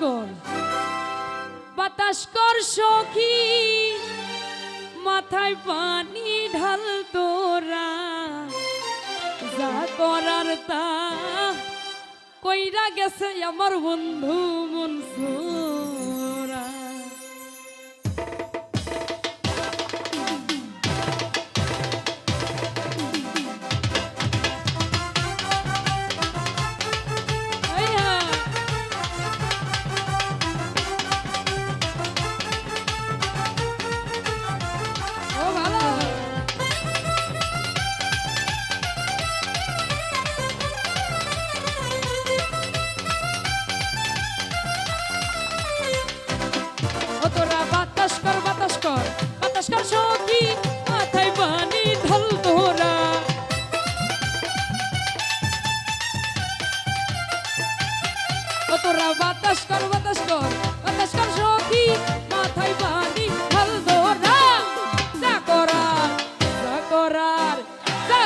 কর। বাতাস কর সখী, মাথায় পানি ঢাল তোরা। যা করার তা কইরা গেছে আমার বন্ধু মনসুর। বাতাস কর বাতাস কর বাতাস কর সখী মাথায় পানি ফল ধরা যা করার যা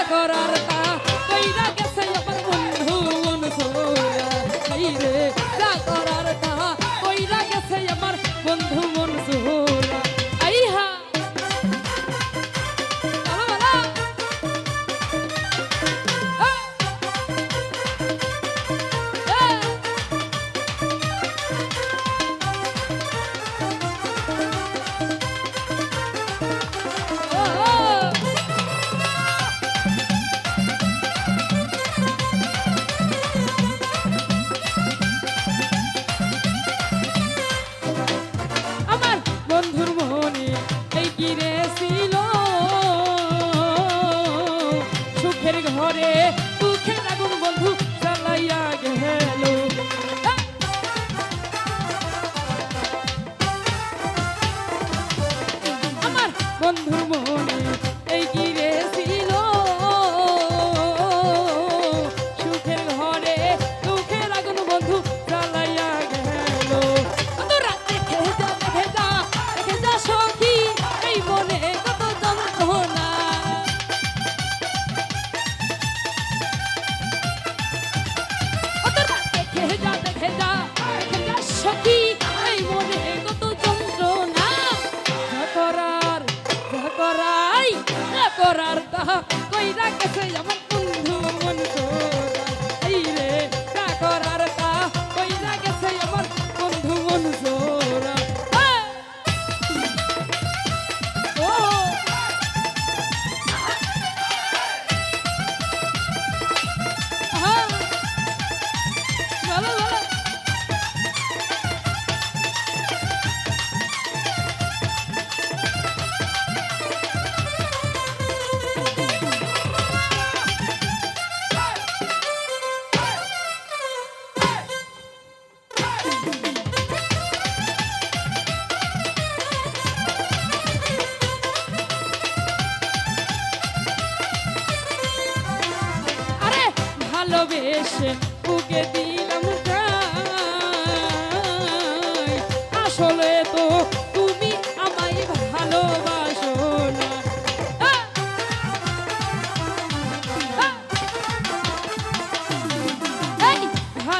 করার তাহা কইরা গেছে আমার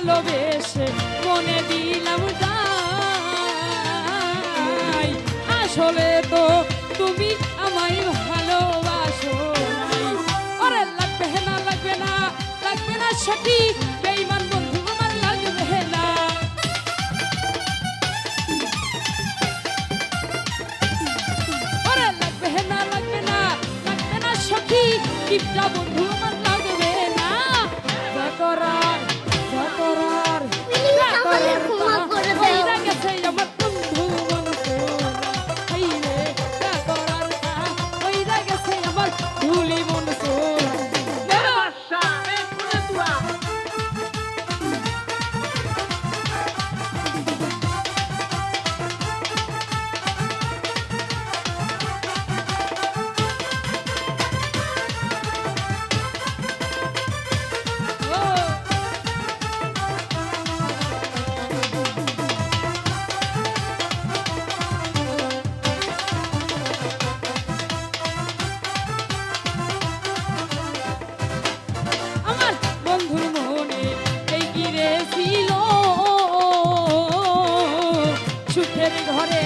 ভালোবেসে মনে দিলাম যাই আসলে তো তুমি আমায় ভালোবাসো। ওরে লাগবে না লাগবে না লাগবে না সেটি বেইমান বন্ধু আমার লাগবে না। ওরে লাগবে না লাগবে না বন্ধু ঘরে